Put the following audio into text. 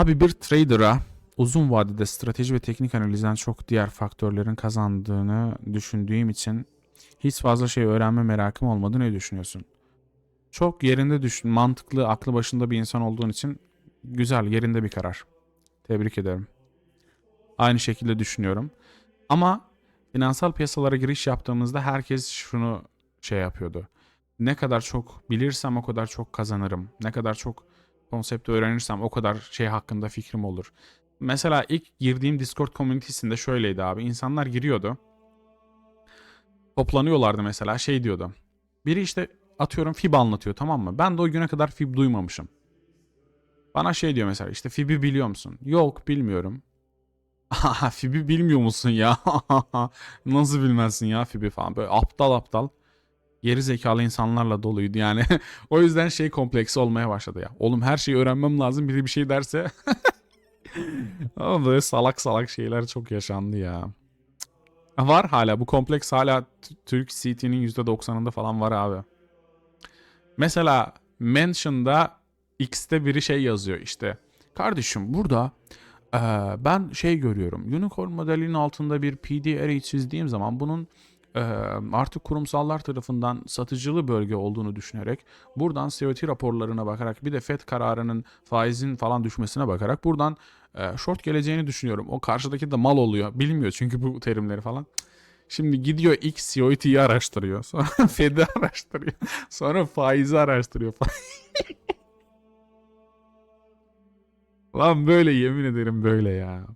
Abi bir trader'a uzun vadede strateji ve teknik analizden çok diğer faktörlerin kazandığını düşündüğüm için hiç fazla şey öğrenme merakım olmadı. Ne düşünüyorsun? Çok yerinde düşün, mantıklı, aklı başında bir insan olduğun için güzel, yerinde bir karar. Tebrik ederim. Aynı şekilde düşünüyorum. Ama finansal piyasalara giriş yaptığımızda herkes şunu şey yapıyordu. Ne kadar çok bilirsem o kadar çok kazanırım. Ne kadar çok konsepti öğrenirsem o kadar şey hakkında fikrim olur. Mesela ilk girdiğim Discord komünitesinde şöyleydi abi. İnsanlar giriyordu. Toplanıyorlardı mesela şey diyordu. Biri işte atıyorum FIB anlatıyor tamam mı? Ben de o güne kadar FIB duymamışım. Bana şey diyor mesela işte FIB'i biliyor musun? Yok bilmiyorum. FIB'i bilmiyor musun ya? Nasıl bilmezsin ya FIB'i falan. Böyle aptal aptal geri zekalı insanlarla doluydu yani. o yüzden şey kompleksi olmaya başladı ya. Oğlum her şeyi öğrenmem lazım biri bir şey derse. Ama böyle salak salak şeyler çok yaşandı ya. Var hala bu kompleks hala Türk CT'nin %90'ında falan var abi. Mesela Mention'da X'te biri şey yazıyor işte. Kardeşim burada eee, ben şey görüyorum. Unicorn modelinin altında bir PD array çizdiğim zaman bunun artık kurumsallar tarafından satıcılı bölge olduğunu düşünerek buradan COT raporlarına bakarak bir de FED kararının faizin falan düşmesine bakarak buradan short geleceğini düşünüyorum. O karşıdaki de mal oluyor. Bilmiyor çünkü bu terimleri falan. Şimdi gidiyor X COT'yi araştırıyor. Sonra Fed'i araştırıyor. Sonra faizi araştırıyor falan. Lan böyle yemin ederim böyle ya.